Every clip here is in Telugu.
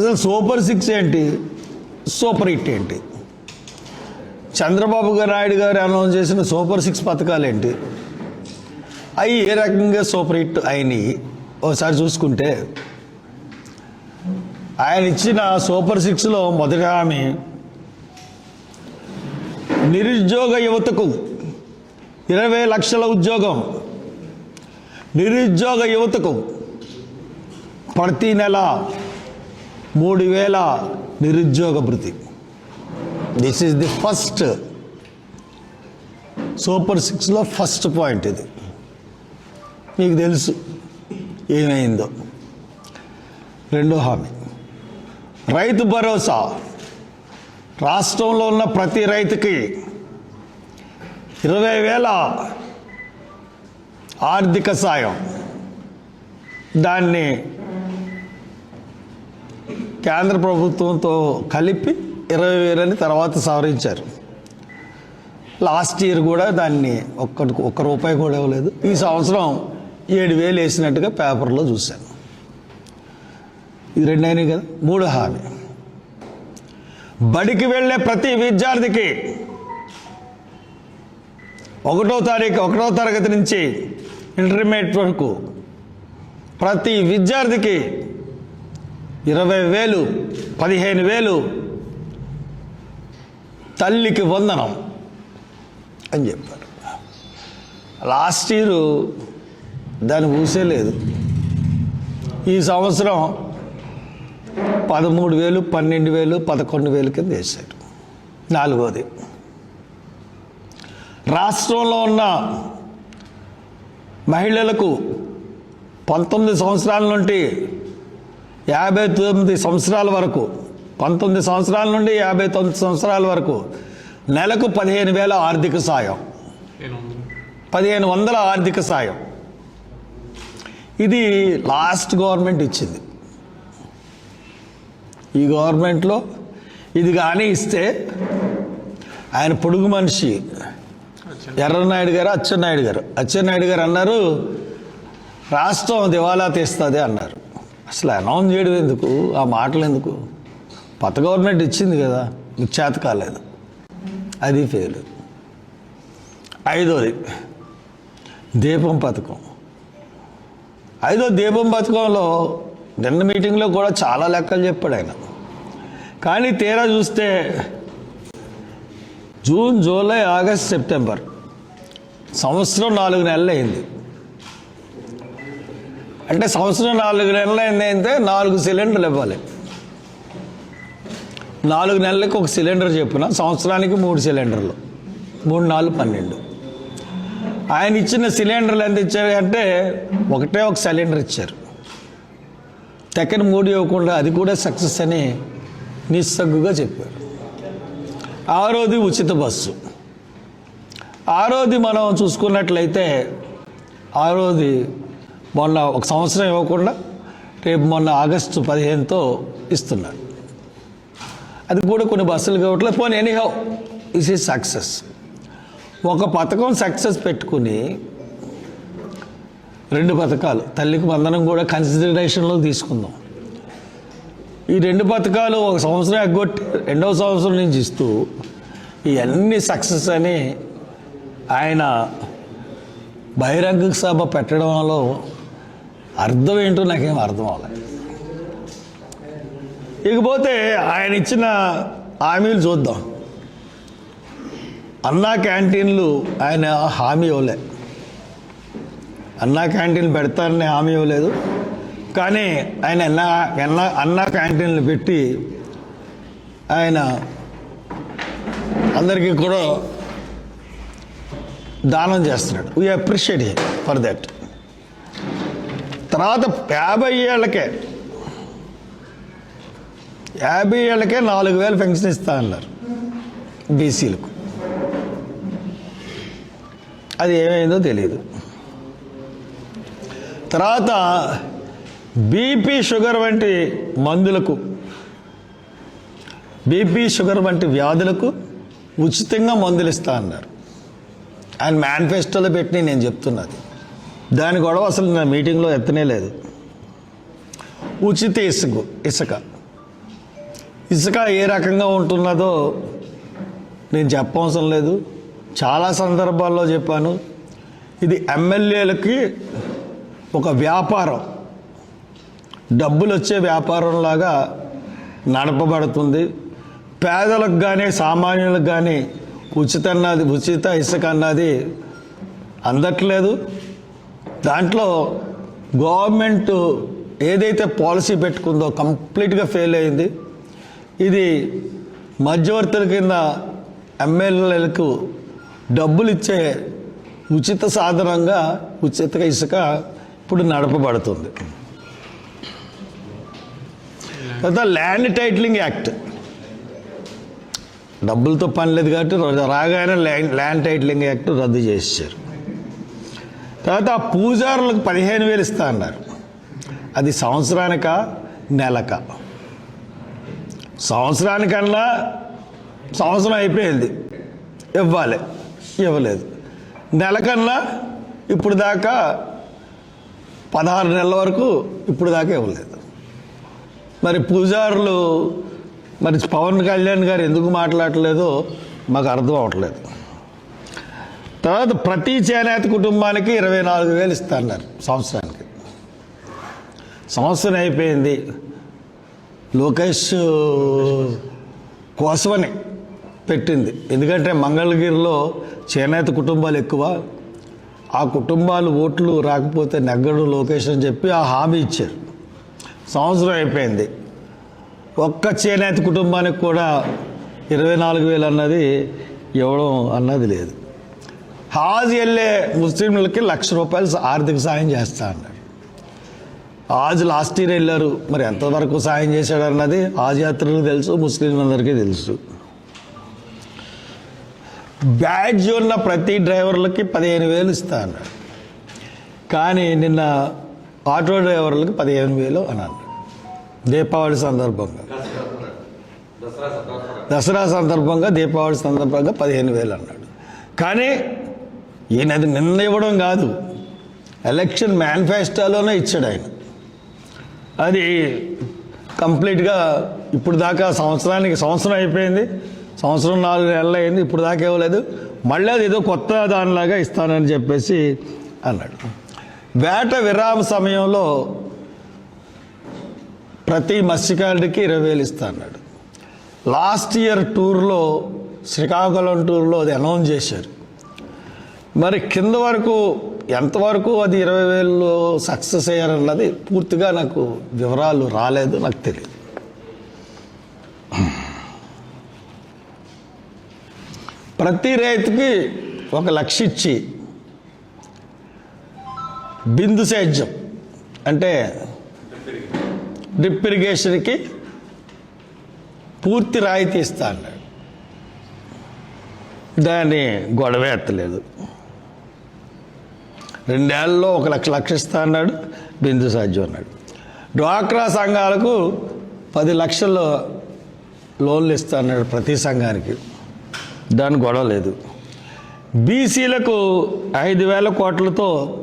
అసలు సూపర్ సిక్స్ ఏంటి? సూపర్ హిట్ ఏంటి? చంద్రబాబు గారు నాయుడు గారు అనౌన్స్ చేసిన సూపర్ సిక్స్ పథకాలు ఏంటి? అవి ఏ రకంగా సూపర్ హిట్ అయినాయి? ఒకసారి చూసుకుంటే ఆయన ఇచ్చిన సూపర్ సిక్స్లో మొదటి హామీ నిరుద్యోగ యువతకు ఇరవై లక్షల ఉద్యోగం. నిరుద్యోగ యువతకు ప్రతి నెల మూడు వేల నిరుద్యోగ భృతి. This is the first super సిక్స్లో ఫస్ట్ పాయింట్ ఇది. మీకు తెలుసు ఏమైందో. రెండో హామీ. రైతు భరోసా. రాష్ట్రంలో ఉన్న ప్రతి రైతుకి ఇరవై వేల ఆర్థిక సాయం. దాన్ని కేంద్ర ప్రభుత్వంతో కలిపి ఇరవై వేలని తర్వాత సవరించారు. లాస్ట్ ఇయర్ కూడా దాన్ని ఒక్కటి ఒక్క రూపాయి కూడా ఇవ్వలేదు. ఈ సంవత్సరం ఏడు వేలు వేసినట్టుగా పేపర్లో చూశాను. ఇది రెండు అయినాయి కదా మూడు హామీ. బడికి వెళ్ళే ప్రతి విద్యార్థికి ఒకటో తారీఖు ఒకటో తరగతి నుంచి ఇంటర్మీడియట్ వరకు ప్రతి విద్యార్థికి ఇరవై వేలు పదిహేను వేలు. తల్లికి వందనం అని చెప్పారు. లాస్ట్ ఇయర్ దాన్ని ఊసేలేదు ఈ సంవత్సరం పదమూడు వేలు పన్నెండు వేలు పదకొండు వేలు కింద వేశారు. నాలుగోది. రాష్ట్రంలో ఉన్న మహిళలకు పంతొమ్మిది సంవత్సరాల నుండి యాభై తొమ్మిది సంవత్సరాల వరకు పంతొమ్మిది సంవత్సరాల నుండి యాభై తొమ్మిది సంవత్సరాల వరకు నెలకు పదిహేను వేల ఆర్థిక సాయం. పదిహేను వందల ఆర్థిక సాయం. ఇది లాస్ట్ గవర్నమెంట్ ఇచ్చింది. ఈ గవర్నమెంట్లో ఇది కానీ ఇస్తే ఆయన పొడుగు మనిషి. ఎర్రనాయుడు గారు అచ్చెన్నాయుడు గారు. అచ్చెన్నాయుడు గారు అన్నారు రాష్ట్రం దివాలా తీస్తుంది అన్నారు. అసలు అనౌన్స్ చేయడం ఎందుకు? ఆ మాటలు ఎందుకు? కొత్త గవర్నమెంట్ ఇచ్చింది కదా మీకు చేత కాలేదు. అది ఫెయిల్ ఐదోది దీపం పథకం. ఐదో దీపం పథకంలో నిన్న మీటింగ్లో కూడా చాలా లెక్కలు చెప్పాడు ఆయన. కానీ తీరా చూస్తే జూన్ జూలై ఆగస్ట్ సెప్టెంబర్ సంవత్సరం నాలుగు నెలలు అయింది అంటే సంవత్సరం నాలుగు నెలలు ఏంటంటే నాలుగు సిలిండర్లు ఇవ్వాలి. నాలుగు నెలలకు ఒక సిలిండర్ చెప్పున సంవత్సరానికి మూడు సిలిండర్లు. మూడు నాలుగు పన్నెండు. ఆయన ఇచ్చిన సిలిండర్లు ఎంత ఇచ్చారు అంటే ఒకటే ఒక సిలిండర్ ఇచ్చారు. తెక్కని మూడు ఇవ్వకుండా అది కూడా సక్సెస్ అని నిస్సగ్గుగా చెప్పారు. ఆరోది ఉచిత బస్సు. ఆరోది మనం చూసుకున్నట్లయితే ఆరోది మొన్న ఒక సంవత్సరం ఇవ్వకుండా రేపు మొన్న ఆగస్టు పదిహేనుతో ఇస్తున్నారు. అది కూడా కొన్ని బస్సులు కావట్లేదు. పోనీ ఎనీహౌ ఇస్ ఈజ్ సక్సెస్ ఒక పథకం సక్సెస్ పెట్టుకుని రెండు పథకాలు తల్లికి వందనం కూడా కన్సిడరేషన్లో తీసుకుందాం. ఈ రెండు పథకాలు ఒక సంవత్సరం ఎగ్గొట్టి రెండవ సంవత్సరం నుంచి ఇస్తూ ఇవన్నీ సక్సెస్ అని ఆయన బహిరంగ సభ పెట్టడంలో అర్థం ఏంటో నాకేం అర్థం అవ్వలేదు ఇకపోతే ఆయన ఇచ్చిన హామీలు చూద్దాం. అన్నా క్యాంటీన్లు ఆయన హామీ ఇవ్వలే. అన్నా క్యాంటీన్లు పెడతారని హామీ ఇవ్వలేదు. కానీ ఆయన అన్నా అన్నా అన్నా క్యాంటీన్లు పెట్టి ఆయన అందరికీ కూడా దానం చేస్తున్నాడు. వీ అప్రిషియేట్ ఫర్ దట్ తర్వాత యాభై ఏళ్ళకే యాభై ఏళ్ళకే నాలుగు వేలు పెన్షన్ ఇస్తా అన్నారు బీసీలకు. అది ఏమైందో తెలియదు తర్వాత బీపీ షుగర్ వంటి మందులకు బీపీ షుగర్ వంటి వ్యాధులకు ఉచితంగా మందులు ఇస్తా అన్నారు. ఆయన మేనిఫెస్టోలో పెట్టి నేను చెప్తున్నది. దాని గొడవ అసలు నా మీటింగ్లో ఎత్తనే లేదు. ఉచిత ఇసుక ఇసుక. ఇసుక ఏ రకంగా ఉంటున్నదో నేను చెప్పవసరం లేదు. చాలా సందర్భాల్లో చెప్పాను. ఇది ఎమ్మెల్యేలకి ఒక వ్యాపారం. డబ్బులు వచ్చే వ్యాపారంలాగా నడపబడుతుంది. పేదలకు కానీ సామాన్యులకు కానీ ఉచిత అన్నది ఉచిత ఇసుక అన్నది అందట్లేదు. దాంట్లో గవర్నమెంట్ ఏదైతే పాలసీ పెట్టుకుందో కంప్లీట్గా ఫెయిల్ అయింది ఇది మధ్యవర్తుల కింద ఎమ్మెల్యేలకు డబ్బులు ఇచ్చే ఉచిత సాధనంగా ఉచిత ఇసుక ఇప్పుడు నడపబడుతుంది. తర్వాత ల్యాండ్ టైటిలింగ్ యాక్ట్. డబ్బులతో పని లేదు కాబట్టి రాగానే ల్యాండ్ ల్యాండ్ టైటిలింగ్ యాక్ట్ రద్దు చేశారు తర్వాత ఆ పూజారులకు పదిహేను వేలు ఇస్తా అన్నారు. అది సంవత్సరానిక నెలక. సంవత్సరానికన్నా సంవత్సరం అయిపోయింది. ఇవ్వాలి. ఇవ్వలేదు. నెలకన్నా ఇప్పుడు దాకా పదహారు నెలల వరకు ఇప్పుడు దాకా ఇవ్వలేదు. మరి పూజారులు మరి పవన్ కళ్యాణ్ గారు ఎందుకు మాట్లాడలేదో మాకు అర్థం అవ్వట్లేదు. తర్వాత ప్రతి చేనేత కుటుంబానికి ఇరవై నాలుగు వేలు ఇస్తున్నారు సంవత్సరానికి. సంవత్సరం అయిపోయింది. లోకేష్ కోసమని పెట్టింది. ఎందుకంటే మంగళగిరిలో చేనేత కుటుంబాలు ఎక్కువ. ఆ కుటుంబాలు ఓట్లు రాకపోతే నెగ్గడు లోకేష్ అని చెప్పి ఆ హామీ ఇచ్చారు. సంవత్సరం అయిపోయింది. ఒక్క చేనేత కుటుంబానికి కూడా ఇరవై నాలుగు వేలు అన్నది ఇవ్వడం అన్నది లేదు. హాజ్ వెళ్ళే ముస్లింలకి లక్ష రూపాయలు ఆర్థిక సాయం చేస్తా అన్నాడు. హాజ్ లాస్ట్ ఇయర్ వెళ్ళారు. మరి ఎంతవరకు సాయం చేశాడు అన్నది హాజ్ యాత్రలకు తెలుసు ముస్లింలందరికీ తెలుసు. బ్యాడ్జ్ ఉన్న ప్రతి డ్రైవర్లకి పదిహేను వేలు ఇస్తా అన్నాడు. కానీ నిన్న ఆటో డ్రైవర్లకు పదిహేను వేలు అని అన్నాడు. దీపావళి సందర్భంగా. దసరా సందర్భంగా దీపావళి సందర్భంగా పదిహేను వేలు అన్నాడు. కానీ ఈయన అది నిన్న ఇవ్వడం కాదు. ఎలక్షన్ మేనిఫెస్టోలోనే ఇచ్చాడు ఆయన. అది కంప్లీట్గా ఇప్పుడు దాకా సంవత్సరానికి సంవత్సరం అయిపోయింది. సంవత్సరం నాలుగు నెలలు అయింది. ఇప్పుడు దాకా ఇవ్వలేదు. మళ్ళీ అది ఏదో కొత్త దానిలాగా ఇస్తానని చెప్పేసి అన్నాడు. వేట విరామ సమయంలో ప్రతి మత్స్యకారుడికి ఇరవై వేలు ఇస్తా అన్నాడు. లాస్ట్ ఇయర్ టూర్లో శ్రీకాకుళం టూర్లో అది అనౌన్స్ చేశారు. మరి కింద వరకు ఎంతవరకు అది ఇరవై వేలలో సక్సెస్ అయ్యారన్నది పూర్తిగా నాకు వివరాలు రాలేదు నాకు తెలియదు ప్రతి రైతుకి ఒక లక్ష ఇచ్చి బిందు సేద్యం అంటే డ్రిప్ ఇరిగేషన్కి పూర్తి రాయితీ ఇస్తా అన్నాడు. దాన్ని గొడవ ఎత్తలేదు. రెండేళ్ళలో ఒక లక్ష లక్ష ఇస్తా అన్నాడు బిందు సాధ్యం అన్నాడు. డ్వాక్రా సంఘాలకు పది లక్షలు లోన్లు ఇస్తా అన్నాడు ప్రతి సంఘానికి. దాని గొడవ లేదు. బీసీలకు ఐదు వేల కోట్లతో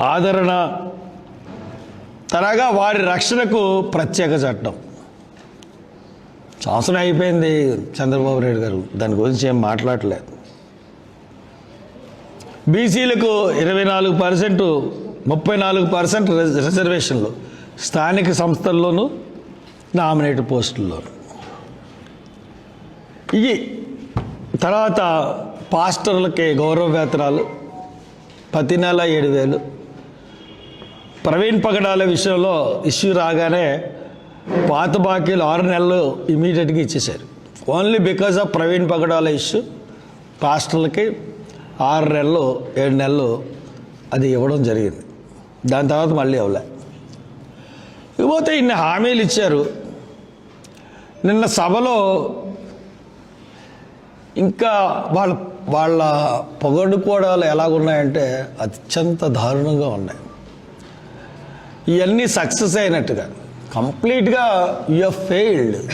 ఆదరణ తరగా వారి రక్షణకు ప్రత్యేక చట్టం. సంవత్సరం అయిపోయింది చంద్రబాబు నాయుడు గారు. దాని గురించి ఏం మాట్లాడలేదు. బీసీలకు ఇరవై నాలుగు పర్సెంట్ ముప్పై నాలుగు పర్సెంట్ రిజర్వేషన్లు స్థానిక సంస్థల్లోనూ నామినేటెడ్ పోస్టుల్లోనూ. ఇవి తర్వాత పాస్టర్లకి గౌరవ వేతనాలు ప్రతి నెల ఏడు వేలు. ప్రవీణ్ పగడాల విషయంలో ఇష్యూ రాగానే పాత బాకీలు ఆరు నెలలు ఇమీడియట్గా ఇచ్చేశారు. Only because of Praveen Pagadala issue పాస్టర్లకి ఆరు నెలలు ఏడు నెలలు అది ఇవ్వడం జరిగింది. దాని తర్వాత మళ్ళీ ఇవ్వలే. ఇకపోతే ఇన్ని హామీలు ఇచ్చారు. నిన్న సభలో ఇంకా వాళ్ళ వాళ్ళ పొగడుకోవడాలు ఎలాగున్నాయంటే అత్యంత దారుణంగా ఉన్నాయి. ఇవన్నీ సక్సెస్ అయినట్టుగా. కంప్లీట్గా యు ఫెయిల్డ్.